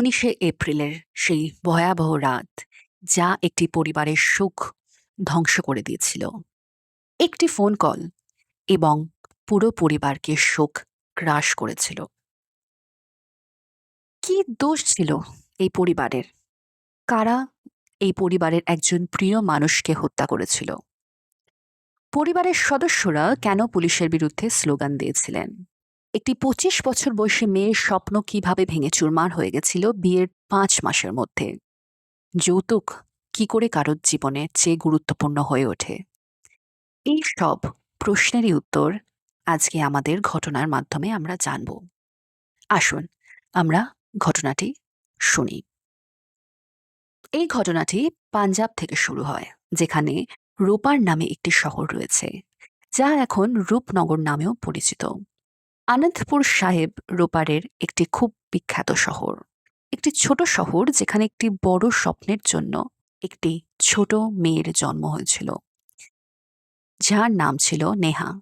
উনিশে এপ্রিলের সেই ভয়াবহ রাত যা একটি পরিবারের সুখ ধ্বংস করে দিয়েছিল। একটি ফোন কল এবং পুরো পরিবারকে শোক গ্রাস করেছিল। কি দোষ ছিল এই পরিবারের? কারা এই পরিবারের একজন প্রিয় মানুষকে হত্যা করেছিল? পরিবারের সদস্যরা কেন পুলিশের বিরুদ্ধে স্লোগান দিয়েছিলেন? একটি পঁচিশ বছর বয়সী মেয়ের স্বপ্ন কীভাবে ভেঙে চুরমার হয়ে গেছিল বিয়ের পাঁচ মাসের মধ্যে? যৌতুক কি করে কারোর জীবনে চেয়ে গুরুত্বপূর্ণ হয়ে ওঠে? এই সব প্রশ্নেরই উত্তর আজকে আমাদের ঘটনার মাধ্যমে আমরা জানব। আসুন, আমরা ঘটনাটি শুনি। এই ঘটনাটি পাঞ্জাব থেকে শুরু হয়, যেখানে রূপার নামে একটি শহর রয়েছে, যা এখন রূপনগর নামেও পরিচিত। আনন্দপুর সাহেব রোপারের একটি খুব বিখ্যাত শহর। একটি ছোট শহর যেখানে একটি বড় স্বপ্নের জন্য একটি ছোট মেয়ের জন্ম হয়েছিল। যার নাম ছিল নেহা।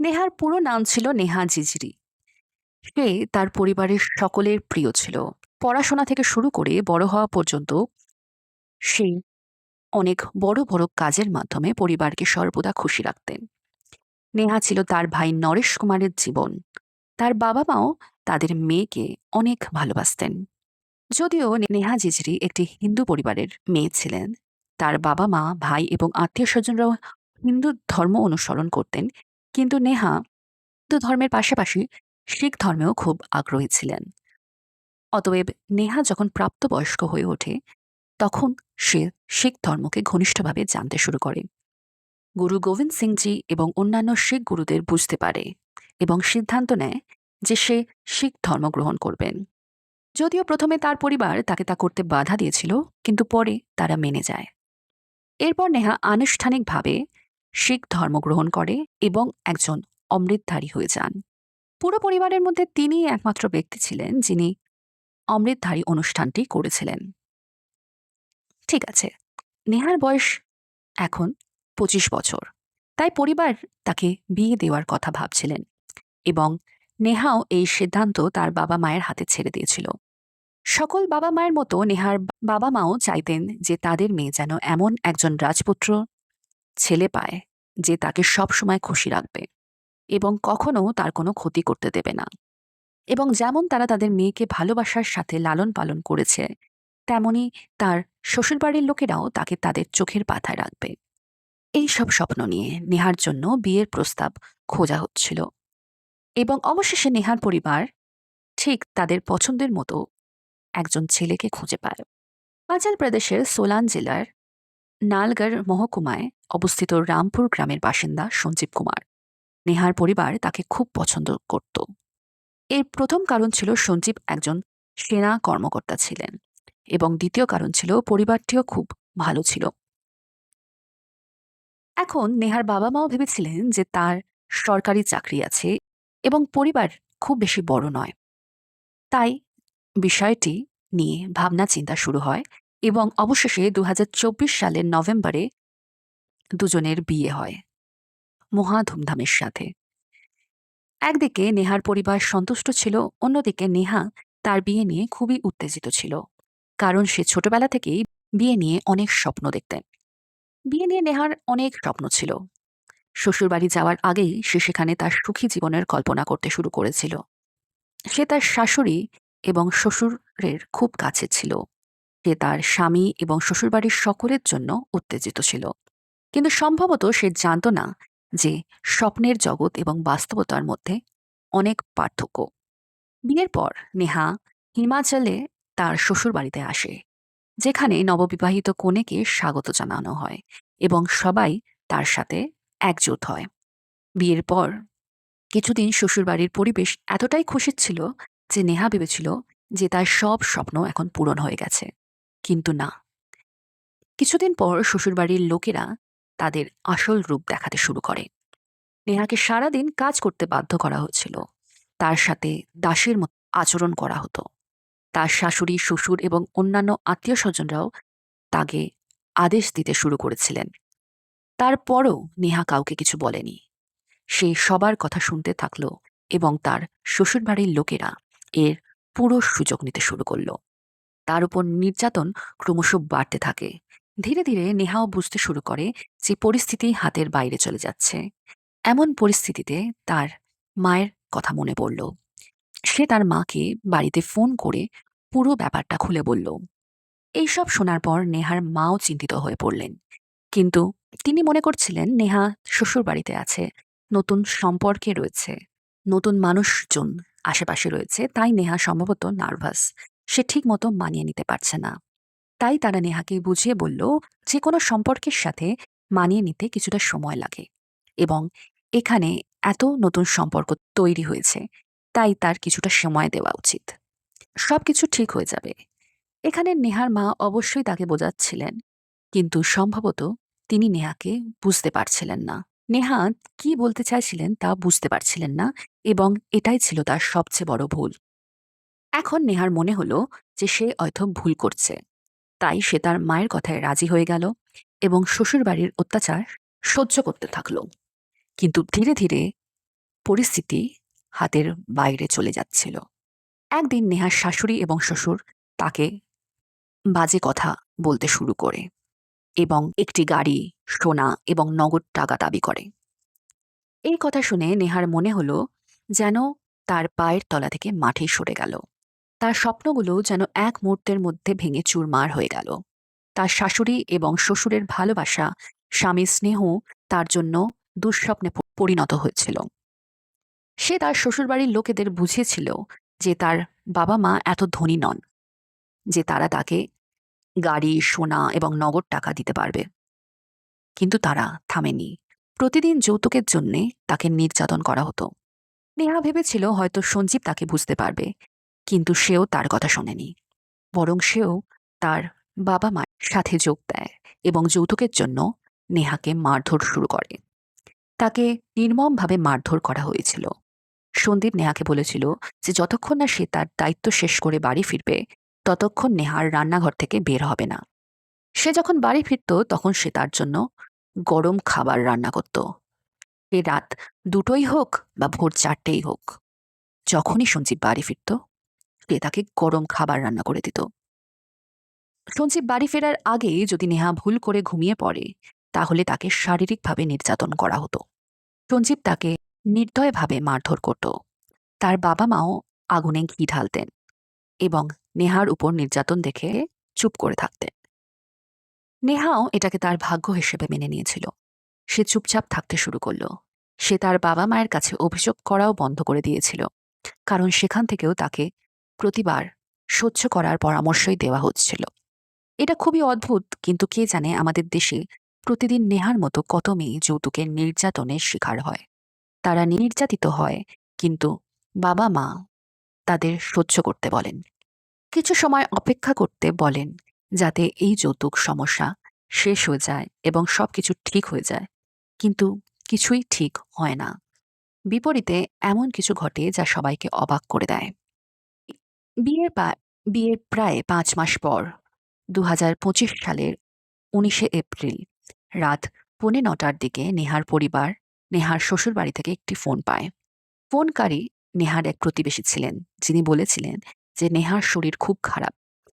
নেহার পুরো নাম ছিল নেহা জিজরি। সে তার পরিবারের সকলের প্রিয় ছিল। পড়াশোনা থেকে শুরু করে বড় হওয়া পর্যন্ত সে অনেক বড় বড় কাজের মাধ্যমে পরিবারকে সর্বদা খুশি রাখতেন। নেহা ছিল তার ভাই নরেশ কুমারের জীবন। তার বাবা মাও তাদের মেয়েকে অনেক ভালোবাসতেন। যদিও নেহা জিজরি একটি হিন্দু পরিবারের মেয়ে ছিলেন। তার বাবা মা ভাই এবং আত্মীয় স্বজনরাও হিন্দু ধর্ম অনুসরণ করতেন, কিন্তু নেহা হিন্দু ধর্মের পাশাপাশি শিখ ধর্মেও খুব আগ্রহী ছিলেন। অতএব নেহা যখন প্রাপ্তবয়স্ক হয়ে ওঠে, তখন সে শিখ ধর্মকে ঘনিষ্ঠভাবে জানতে শুরু করে। গুরু গোবিন্দ সিংজি এবং অন্যান্য শিখ গুরুদের বুঝতে পারে এবং সিদ্ধান্ত নেয় যে সে শিখ ধর্ম গ্রহণ করবেন। যদিও প্রথমে তার পরিবার তাকে তা করতে বাধা দিয়েছিল, কিন্তু পরে তারা মেনে যায়। এরপর নেহা আনুষ্ঠানিকভাবে শিখ ধর্ম গ্রহণ করে এবং একজন অমৃতধারী হয়ে যান। পুরো পরিবারের মধ্যে তিনি একমাত্র ব্যক্তি ছিলেন যিনি অমৃতধারী অনুষ্ঠানটি করেছিলেন। ঠিক আছে, নেহার বয়স এখন পঁচিশ বছর। তাই পরিবার তাকে বিয়ে দেওয়ার কথা ভাবছিলেন এবং নেহাও এই সিদ্ধান্ত তার বাবা মায়ের হাতে ছেড়ে দিয়েছিল। সকল বাবা মায়ের মতো নেহার বাবা মাও চাইতেন যে তাদের মেয়ে যেন এমন একজন রাজপুত্র ছেলে পায় যে তাকে সব সময় খুশি রাখবে এবং কখনো তার কোনো ক্ষতি করতে দেবে না। এবং যেমন তারা তাদের মেয়েকে ভালোবাসার সাথে লালন পালন করেছে, তেমনি তার শ্বশুরবাড়ির লোকেরাও তাকে তাদের চোখের পাথায় রাখবে। এই সব স্বপ্ন নিয়ে নেহার জন্য বিয়ের প্রস্তাব খোঁজা হচ্ছিল। এবং অবশেষে নেহার পরিবার ঠিক তাদের পছন্দের মতো একজন ছেলেকে খুঁজে পায়। হিমাচল প্রদেশের সোলান জেলার নালগড় মহকুমায় অবস্থিত রামপুর গ্রামের বাসিন্দা সঞ্জীব কুমার। নেহার পরিবার তাকে খুব পছন্দ করত। এর প্রথম কারণ ছিল সঞ্জীব একজন সেনা কর্মকর্তা ছিলেন এবং দ্বিতীয় কারণ ছিল পরিবারটিও খুব ভালো ছিল। এখন নেহার বাবা মাও ভেবেছিলেন যে তার সরকারি চাকরি আছে এবং পরিবার খুব বেশি বড় নয়। তাই বিষয়টি নিয়ে ভাবনা চিন্তা শুরু হয় এবং অবশেষে দু হাজার চব্বিশ সালের নভেম্বরে দুজনের বিয়ে হয় মহা ধুমধামের সাথে। একদিকে নেহার পরিবার সন্তুষ্ট ছিল, অন্যদিকে নেহা তার বিয়ে নিয়ে খুবই উত্তেজিত ছিল। কারণ সে ছোটবেলা থেকেই বিয়ে নিয়ে অনেক স্বপ্ন দেখতেন। বিয়ে নিয়ে নেহার অনেক স্বপ্ন ছিল। শ্বশুরবাড়ি যাওয়ার আগেই সে সেখানে তার সুখী জীবনের কল্পনা করতে শুরু করেছিল। সে তার শাশুড়ি এবং শ্বশুরের খুব কাছে ছিল। সে তার স্বামী এবং শ্বশুরবাড়ির সকলের জন্য উত্তেজিত ছিল। কিন্তু সম্ভবত সে জানত না যে স্বপ্নের জগৎ এবং বাস্তবতার মধ্যে অনেক পার্থক্য। বিয়ের পর নেহা হিমাচলে তার শ্বশুরবাড়িতে আসে। যেখানে নববিবাহিত কনেকে স্বাগত জানানো হয় এবং সবাই তার সাথে একজোট হয়। বিয়ের পর কিছুদিন শ্বশুরবাড়ির পরিবেশ এতটাই খুশির ছিল যে নেহা ভেবেছিল যে তার সব স্বপ্ন এখন পূরণ হয়ে গেছে। কিন্তু না। কিছুদিন পর শ্বশুরবাড়ির লোকেরা তাদের আসল রূপ দেখাতে শুরু করে। নেহাকে সারাদিন কাজ করতে বাধ্য করা হচ্ছিল। তার সাথে দাসের মতো আচরণ করা হতো। তার শাশুড়ি, শ্বশুর এবং অন্যান্য আত্মীয় স্বজনরাও তাকে আদেশ দিতে শুরু করেছিলেন। তারপরও নেহা কাউকে কিছু বলেনি। সে সবার কথা শুনতে থাকল এবং তার শ্বশুরবাড়ির লোকেরা এর পুরো সুযোগ নিতে শুরু করল। তার উপর নির্যাতন ক্রমশ বাড়তে থাকে। ধীরে ধীরে নেহাও বুঝতে শুরু করে যে পরিস্থিতি হাতের বাইরে চলে যাচ্ছে। এমন পরিস্থিতিতে তার মায়ের কথা মনে পড়ল। সে তার মাকে বাড়িতে ফোন করে পুরো ব্যাপারটা খুলে বলল। এইসব শোনার পর নেহার মাও চিন্তিত হয়ে পড়লেন। কিন্তু তিনি মনে করছিলেন নেহা শ্বশুর বাড়িতে আছে, নতুন সম্পর্কে রয়েছে, নতুন মানুষজন আশেপাশে রয়েছে, তাই নেহা সম্ভবত নার্ভাস। সে ঠিক মতো মানিয়ে নিতে পারছে না। তাই তারা নেহাকে বুঝিয়ে বলল যে কোনো সম্পর্কের সাথে মানিয়ে নিতে কিছুটা সময় লাগে এবং এখানে এত নতুন সম্পর্ক তৈরি হয়েছে। তাই তার কিছুটা সময় দেওয়া উচিত। সবকিছু ঠিক হয়ে যাবে। এখানে নেহার মা অবশ্যই তাকে বোঝাচ্ছিলেন, কিন্তু সম্ভবত তিনি নেহাকে বুঝতে পারছিলেন না। নেহা কি বলতে চাইছিলেন তা বুঝতে পারছিলেন না এবং এটাই ছিল তার সবচেয়ে বড় ভুল। এখন নেহার মনে হলো যে সে হয়তো ভুল করছে। তাই সে তার মায়ের কথায় রাজি হয়ে গেল এবং শ্বশুরবাড়ির অত্যাচার সহ্য করতে থাকল। কিন্তু ধীরে ধীরে পরিস্থিতি হাতের বাইরে চলে যাচ্ছিল। একদিন নেহার শাশুড়ি এবং শ্বশুর তাকে বাজে কথা বলতে শুরু করে এবং একটি গাড়ি, সোনা এবং নগদ টাকা দাবি করে। এই কথা শুনে নেহার মনে হলো যেন তার পায়ের তলা থেকে মাঠে সরে গেল। তার স্বপ্নগুলো যেন এক মুহূর্তের মধ্যে ভেঙে চুরমার হয়ে গেল। তার শাশুড়ি এবং শ্বশুরের ভালোবাসা, স্বামীর স্নেহ তার জন্য দুঃস্বপ্নে পরিণত হয়েছিল। সে তার শ্বশুরবাড়ির লোকেদের বুঝিয়েছিল যে তার বাবা মা এত ধনী নন, যে তারা তাকে গাড়ি, সোনা এবং নগদ টাকা দিতে পারবে। কিন্তু তারা থামেনি। প্রতিদিন যৌতুকের জন্যে তাকে নির্যাতন করা হতো। নেহা ভেবেছিল হয়তো সঞ্জীব তাকে বুঝতে পারবে, কিন্তু সেও তার কথা শোনেনি। বরং সেও তার বাবা মায়ের সাথে যোগ দেয় এবং যৌতুকের জন্য নেহাকে মারধর শুরু করে। তাকে নির্মমভাবে মারধর করা হয়েছিল। সন্দীপ নেহাকে বলেছিল যে, যতক্ষণ না সে তার দায়িত্ব শেষ করে বাড়ি ফিরবে, ততক্ষণ নেহার রান্নাঘর থেকে বের হবে না। সে যখন বাড়ি ফিরত, তখন সে তার জন্য গরম খাবার রান্না করত। এ রাত দুটোই হোক বা ভোর চারটেই হোক, যখনই সঞ্জীব বাড়ি ফিরত সে তাকে গরম খাবার রান্না করে দিত। সঞ্জীব বাড়ি ফেরার আগে যদি নেহা ভুল করে ঘুমিয়ে পড়ে, তাহলে তাকে শারীরিকভাবে নির্যাতন করা হতো। সঞ্জীব তাকে নির্দয়ভাবে মারধর করত। তার বাবা মাও আগুনে ঘি ঢালতেন এবং নেহার উপর নির্যাতন দেখে চুপ করে থাকতেন। নেহাও এটাকে তার ভাগ্য হিসেবে মেনে নিয়েছিল। সে চুপচাপ থাকতে শুরু করল। সে তার বাবা মায়ের কাছে অভিযোগ করাও বন্ধ করে দিয়েছিল। কারণ সেখান থেকেও তাকে প্রতিবার সহ্য করার পরামর্শই দেওয়া হচ্ছিল। এটা খুবই অদ্ভুত, কিন্তু কে জানে আমাদের দেশে প্রতিদিন নেহার মতো কত মেয়ে যৌতুকের নির্যাতনের শিকার হয়। তারা নির্যাতিত হয়, কিন্তু বাবা মা তাদের সহ্য করতে বলেন। কিছু সময় অপেক্ষা করতে বলেন যাতে এই যৌতুক সমস্যা শেষ হয়ে যায় এবং সবকিছু ঠিক হয়ে যায়, কিন্তু কিছুই ঠিক হয় না। বিপরীতে এমন কিছু ঘটে যা সবাইকে অবাক করে দেয়। বিয়ের বিয়ের প্রায় পাঁচ মাস পর দু হাজার পঁচিশ সালের উনিশে এপ্রিল, রাত পৌনে নটার দিকে নেহার পরিবার নেহার শ্বশুরবাড়ি থেকে একটি ফোন পায়। ফোনকারী নেহার এক প্রতিবেশী ছিলেন, যিনি বলেছিলেন যে নেহার শরীর খুব খারাপ,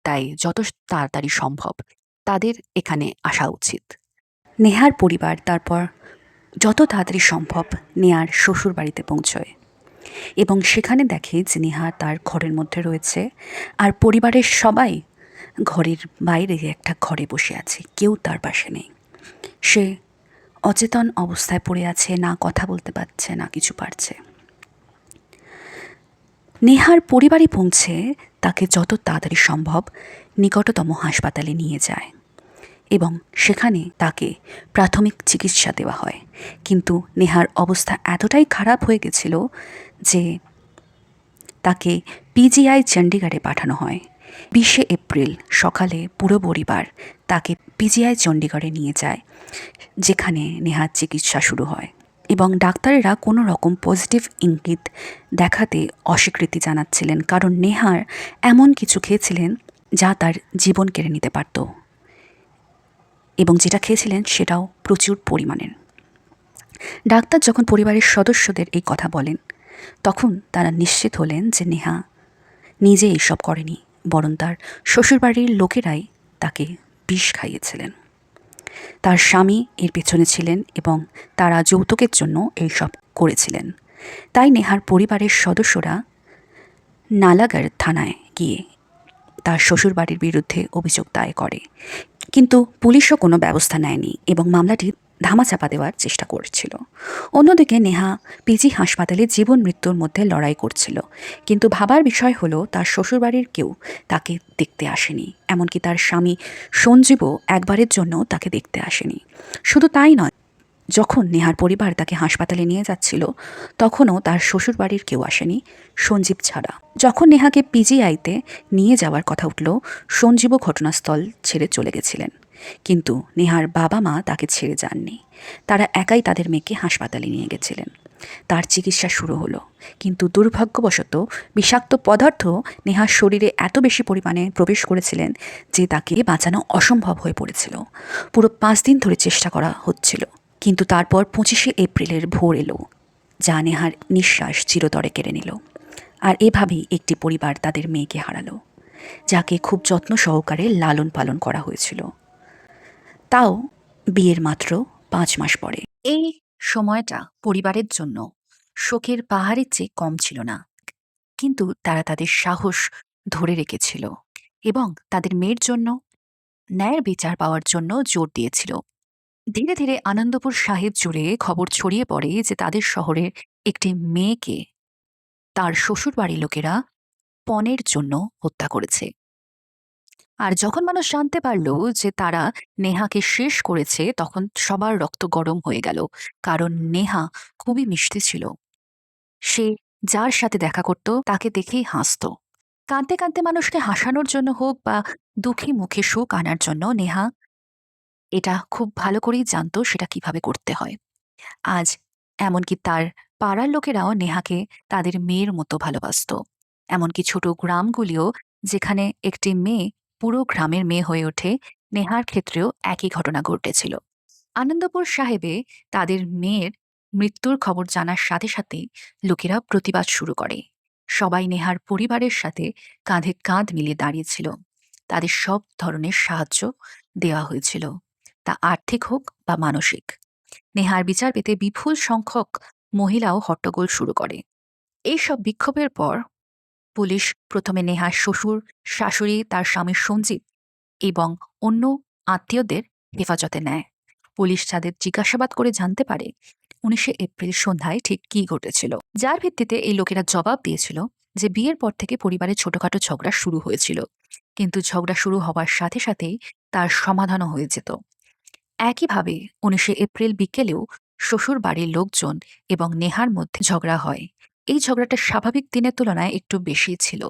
তাই যত তাড়াতাড়ি সম্ভব, তাদের এখানে আসা উচিত। নেহার পরিবার তারপর যত তাড়াতাড়ি সম্ভব নেহার শ্বশুর বাড়িতে পৌঁছয় এবং সেখানে দেখে যে নেহা তার ঘরের মধ্যে রয়েছে আর পরিবারের সবাই ঘরের বাইরে একটা ঘরে বসে আছে, কেউ তার পাশে নেই। সে অচেতন অবস্থায় পড়ে আছে, না কথা বলতে পারছে, না কিছু পারছে। নেহার পরিবারে পৌঁছে তাকে যত তাড়াতাড়ি সম্ভব নিকটতম হাসপাতালে নিয়ে যায় এবং সেখানে তাকে প্রাথমিক চিকিৎসা দেওয়া হয়। কিন্তু নেহার অবস্থা এতটাই খারাপ হয়ে গেছিল যে তাকে পিজিআই চণ্ডীগড়ে পাঠানো হয়। বিশে এপ্রিল সকালে পুরো পরিবার তাকে পিজিআই চণ্ডীগড়ে নিয়ে যায়। যেখানে নেহার চিকিৎসা শুরু হয়। এবং ডাক্তারেরা কোনো রকম পজিটিভ ইঙ্গিত দেখাতে অস্বীকৃতি জানাচ্ছিলেন, কারণ নেহার এমন কিছু খেয়েছিলেন যা তার জীবন কেড়ে নিতে পারত। এবং যেটা খেয়েছিলেন সেটাও প্রচুর পরিমাণের। ডাক্তার যখন পরিবারের সদস্যদের এই কথা বলেন, তখন তারা নিশ্চিত হলেন যে নেহা নিজে এইসব করেনি, বরং তার শ্বশুরবাড়ির লোকেরাই তাকে বিষ খাইয়েছিলেন। তার স্বামী এর পেছনে ছিলেন এবং তারা যৌতুকের জন্য এইসব করেছিলেন। তাই নেহার পরিবারের সদস্যরা নালাগার থানায় গিয়ে তার শ্বশুরবাড়ির বিরুদ্ধে অভিযোগ দায় করে। কিন্তু পুলিশও কোনো ব্যবস্থা নেয়নি এবং মামলাটি ধামাচাপা দেওয়ার চেষ্টা করছিল। অন্যদিকে নেহা পিজি হাসপাতালে জীবন মৃত্যুর মধ্যে লড়াই করছিল। কিন্তু ভাবার বিষয় হলো, তার শ্বশুরবাড়ির কেউ তাকে দেখতে আসেনি। এমনকি তার স্বামী সঞ্জীবও একবারের জন্য তাকে দেখতে আসেনি। শুধু তাই নয়, যখন নেহার পরিবার তাকে হাসপাতালে নিয়ে যাচ্ছিল, তখনও তার শ্বশুরবাড়ির কেউ আসেনি, সঞ্জীব ছাড়া। যখন নেহাকে পিজিআইতে নিয়ে যাওয়ার কথা উঠল, সঞ্জীবও ঘটনাস্থল ছেড়ে চলে গেছিলেন। কিন্তু নেহার বাবা মা তাকে ছেড়ে যাননি। তারা একাই তাদের মেয়েকে হাসপাতালে নিয়ে গেছিলেন। তার চিকিৎসা শুরু হলো। কিন্তু দুর্ভাগ্যবশত বিষাক্ত পদার্থ নেহার শরীরে এত বেশি পরিমাণে প্রবেশ করেছিলেন যে তাকে বাঁচানো অসম্ভব হয়ে পড়েছিল। পুরো পাঁচ দিন ধরে চেষ্টা করা হচ্ছিল। কিন্তু তারপর পঁচিশে এপ্রিলের ভোর এলো, যা নেহার নিঃশ্বাস চিরতরে কেড়ে নিল। আর এভাবেই একটি পরিবার তাদের মেয়েকে হারালো, যাকে খুব যত্ন সহকারে লালন পালন করা হয়েছিল। তাও বিয়ের মাত্র পাঁচ মাস পরে। এই সময়টা পরিবারের জন্য শোকের পাহাড়ের চেয়ে কম ছিল না। কিন্তু তারা তাদের সাহস ধরে রেখেছিল এবং তাদের মেয়ের জন্য ন্যায়ের বিচার পাওয়ার জন্য জোর দিয়েছিল। ধীরে ধীরে আনন্দপুর সাহেব জুড়ে খবর ছড়িয়ে পড়ে যে তাদের শহরের একটি মেয়েকে তার শ্বশুরবাড়ির লোকেরা পণের জন্য হত্যা করেছে। আর যখন মানুষ জানতে পারল যে তারা নেহাকে শেষ করেছে, তখন সবার রক্ত গরম হয়ে গেল, কারণ নেহা খুবই মিষ্টি ছিল। সে যার সাথে দেখা করত, তাকে দেখেই হাসত। কাঁদতে কাঁদতে মানুষকে হাসানোর জন্য হোক বা দুঃখী মুখে সুখ আনার জন্য নেহা এটা খুব ভালো করেই জানতো সেটা কীভাবে করতে হয়। আজ এমনকি তার পাড়ার লোকেরাও নেহাকে তাদের মেয়ের মতো ভালোবাসত। এমনকি ছোট গ্রামগুলিও যেখানে একটি মেয়ে পুরো গ্রামের মেয়ে হয়ে ওঠে, নেহার ক্ষেত্রেও একই ঘটনা ঘটেছিল। আনন্দপুর সাহেবে তাদের মেয়ের মৃত্যুর খবর জানার সাথে সাথে লোকেরা প্রতিবাদ শুরু করে। সবাই নেহার পরিবারের সাথে কাঁধে কাঁধ মিলিয়ে দাঁড়িয়েছিল। তাদের সব ধরনের সাহায্য দেওয়া হয়েছিল, তা আর্থিক হোক বা মানসিক। নেহার বিচার পেতে বিপুল সংখ্যক মহিলাও হট্টগোল শুরু করে। এইসব বিক্ষোভের পর পুলিশ প্রথমে নেহার শ্বশুর, শাশুড়ি, তার স্বামী সঞ্জীব এবং অন্য আত্মীয়দের হেফাজতে নেয়। পুলিশ তাদের জিজ্ঞাসাবাদ করে জানতে পারে উনিশে এপ্রিল সন্ধ্যায় ঠিক কি ঘটেছিল। যার ভিত্তিতে এই লোকেরা জবাব দিয়েছিল যে বিয়ের পর থেকে পরিবারে ছোটখাটো ঝগড়া শুরু হয়েছিল, কিন্তু ঝগড়া শুরু হওয়ার সাথে সাথেই তার সমাধানও হয়ে যেত। একইভাবে উনিশে এপ্রিল বিকেলেও শ্বশুর বাড়ির লোকজন এবং নেহার মধ্যে ঝগড়া হয়। এই ঝগড়াটা স্বাভাবিক দিনের তুলনায় একটু বেশি ছিল।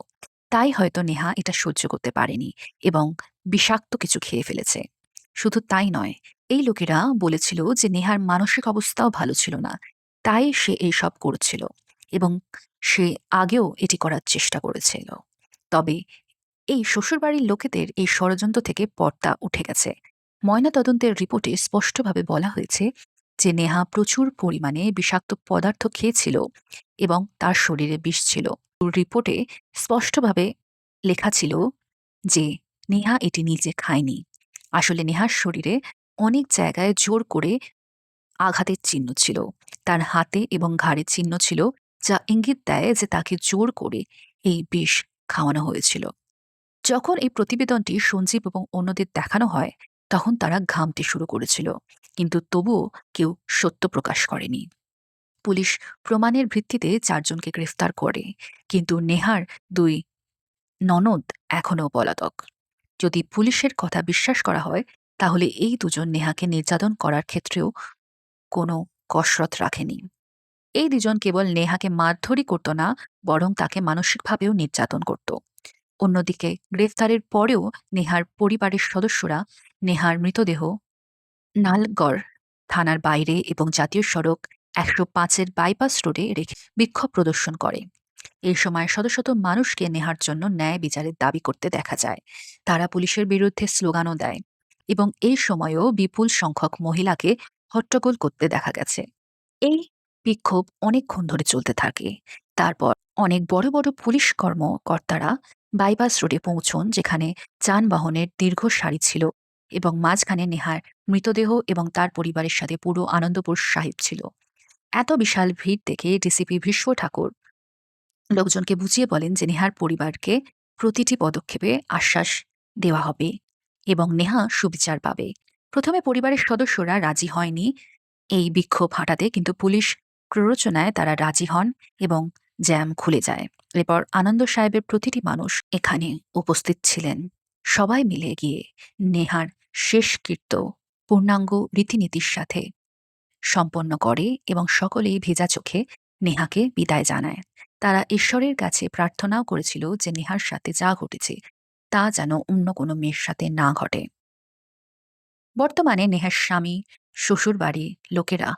তাই হয়তো নেহা এটা সহ্য করতে পারেনি এবং বিষাক্ত কিছু খেয়ে ফেলেছে। শুধু তাই নয়, এই লোকেরা বলেছিল যে নেহার মানসিক অবস্থাও ভালো ছিল না, তাই সে এইসব করছিল এবং সে আগেও এটি করার চেষ্টা করেছিল। তবে এই শ্বশুরবাড়ির লোকেদের এই ষড়যন্ত্র থেকে পর্দা উঠে গেছে। ময়নাতদন্তের রিপোর্টে স্পষ্টভাবে বলা হয়েছে যে নেহা প্রচুর পরিমাণে বিষাক্ত পদার্থ খেয়েছিল এবং তার শরীরে বিষ ছিল। রিপোর্টে স্পষ্টভাবে লেখা ছিল যে, নেহা এটি নিজে খায়নি। আসলে নেহার শরীরে অনেক জায়গায় জোর করে আঘাতের চিহ্ন ছিল। তার হাতে এবং ঘাড়ে চিহ্ন ছিল, যা ইঙ্গিত দেয় যে তাকে জোর করে এই বিষ খাওয়ানো হয়েছিল। যখন এই প্রতিবেদনটি সঞ্জীব এবং অন্যদের দেখানো হয় তখন তারা ঘামতে শুরু করেছিল, কিন্তু তবুও কেউ সত্য প্রকাশ করেনি। পুলিশ প্রমাণের ভিত্তিতে চারজনকে গ্রেফতার করে, কিন্তু নেহার দুই ননদ এখনও পলাতক। যদি পুলিশের কথা বিশ্বাস করা হয়, তাহলে এই দুজন নেহাকে নির্যাতন করার ক্ষেত্রেও কোনো কসরত রাখেনি। এই দুজন কেবল নেহাকে মারধরই করত না, বরং তাকে মানসিকভাবেও নির্যাতন করত। অন্যদিকে গ্রেফতারের পরেও নেহার পরিবারের সদস্যরা নেহার মৃতদেহ নালগড় থানার বাইরে এবং জাতীয় সড়ক একশো পাঁচের বাইপাস রোডে রেখে বিক্ষোভ প্রদর্শন করে। এই সময় শত শত মানুষকে নেহার জন্য ন্যায় বিচারের দাবি করতে দেখা যায়। তারা পুলিশের বিরুদ্ধে স্লোগানও দেয় এবং এই সময়েও বিপুল সংখ্যক মহিলাকে হট্টগোল করতে দেখা গেছে। এই বিক্ষোভ অনেকক্ষণ ধরে চলতে থাকে। তারপর অনেক বড় বড় পুলিশ কর্মকর্তারা বাইপাস রোডে পৌঁছন যেখানে যানবাহনের দীর্ঘ সারি ছিল এবং মাঝখানে নেহার মৃতদেহ এবং তার পরিবারের সাথে পুরো আনন্দপুর সাহিব ছিল। এত বিশাল ভিড় দেখে ডিসিপি ভীষ্ম ঠাকুর লোকজনকে বুঝিয়ে বলেন যে নেহার পরিবারকে প্রতিটি পদক্ষেপে আশ্বাস দেওয়া হবে এবং নেহা সুবিচার পাবে। প্রথমে পরিবারের সদস্যরা রাজি হয়নি। এই বিক্ষোভ হাঁটাতে কিন্তু পুলিশ প্ররোচনায় তারা রাজি হন এবং জ্যাম খুলে যায়। এরপর আনন্দ সাহেবের প্রতিটি মানুষ এখানে উপস্থিত ছিলেন। সবাই মিলে গিয়ে নেহার শেষকৃত্য পূর্ণাঙ্গ রীতিনীতির সাথে সম্পন্ন করে এবং সকলেই ভেজা চোখে নেহাকে বিদায় জানায়। তারা ঈশ্বরের কাছে প্রার্থনাও করেছিল যে নেহার সাথে যা ঘটেছে, তা যেন অন্য কোনো মেয়ের সাথে না ঘটে। বর্তমানে নেহার স্বামী শ্বশুরবাড়ি লোকেরা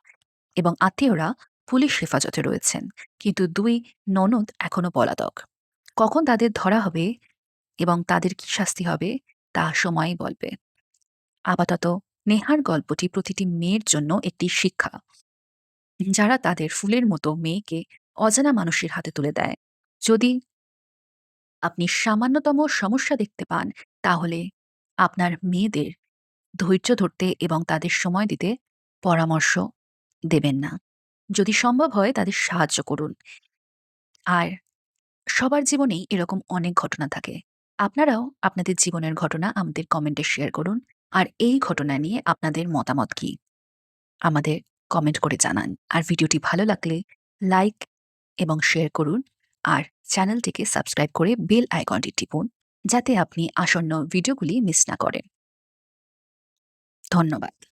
এবং আত্মীয়রা পুলিশ হেফাজতে রয়েছেন। কিন্তু দুই ননদ এখনও পলাতক। কখন তাদের ধরা হবে এবং তাদের কি শাস্তি হবে, তা সময়ই বলবে। আপাতত নেহার গল্পটি প্রতিটি মেয়ের জন্য একটি শিক্ষা। যারা তাদের ফুলের মতো মেয়েকে অজানা মানুষের হাতে তুলে দেয়। যদি আপনি সামান্যতম সমস্যা দেখতে পান, তাহলে আপনার মেয়েদের ধৈর্য ধরতে এবং তাদের সময় দিতে পরামর্শ দেবেন না। যদি সম্ভব হয় তাদের সাহায্য করুন। আর সবার জীবনেই এরকম অনেক ঘটনা থাকে। আপনারাও আপনাদের জীবনের ঘটনা আমাদের কমেন্টে শেয়ার করুন। আর এই ঘটনা নিয়ে আপনাদের মতামত কি? আমাদের কমেন্ট করে জানান। আর ভিডিওটি ভালো লাগলে লাইক এবং শেয়ার করুন। আর চ্যানেলটিকে সাবস্ক্রাইব করে বেল আইকনটি টিপুন যাতে আপনি আসন্ন ভিডিওগুলি মিস না করেন। ধন্যবাদ।